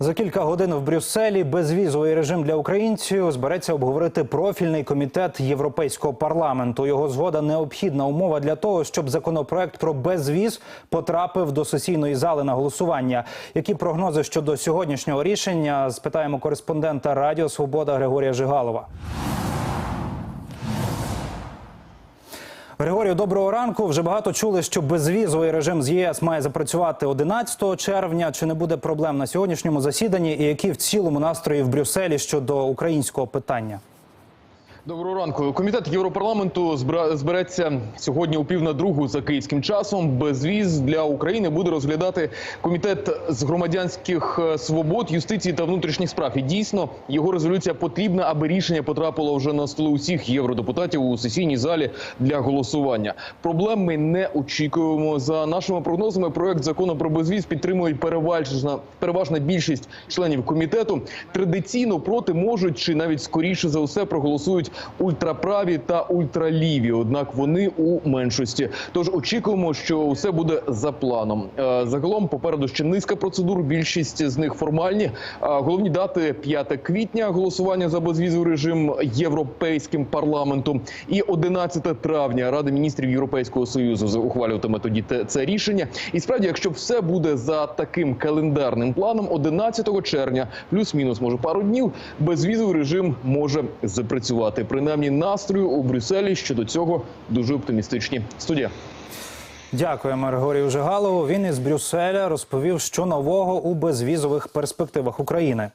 За кілька годин в Брюсселі безвізовий режим для українців збереться обговорити профільний комітет Європейського парламенту. Його згода необхідна умова для того, щоб законопроект про безвіз потрапив до сесійної зали на голосування. Які прогнози щодо сьогоднішнього рішення? Спитаємо кореспондента Радіо Свобода Григорія Жигалова. Григорію, доброго ранку. Вже багато чули, що безвізовий режим з ЄС має запрацювати 11 червня. Чи не буде проблем на сьогоднішньому засіданні? І які в цілому настрої в Брюсселі щодо українського питання? Доброго ранку. Комітет Європарламенту збереться сьогодні у пів на другу за київським часом. Безвіз для України буде розглядати комітет з громадянських е, свобод, юстиції та внутрішніх справ. І дійсно його резолюція потрібна, аби рішення потрапило вже на столи усіх євродепутатів у сесійній залі для голосування. Проблем ми не очікуємо. За нашими прогнозами, проект закону про безвіз підтримують переважна переважна більшість членів комітету. Традиційно проти можуть чи навіть скоріше за все проголосують ультраправі та ультраліві. Однак вони у меншості. Тож очікуємо, що усе буде за планом. Е, Загалом попереду ще низка процедур. Більшість з них формальні. Головні дати 5 квітня голосування за безвізовий режим європейським парламентом і 11 травня Рада міністрів Європейського союзу ухвалюватиме тоді це рішення. І справді, якщо все буде за таким календарним планом, 11 червня, плюс-мінус, може пару днів, безвізовий режим може запрацювати. Принаймні настрою у Брюсселі щодо цього дуже оптимістичні. Студія. Дякуємо Григорію Жигалову. Він із Брюсселя розповів, що нового у безвізових перспективах України.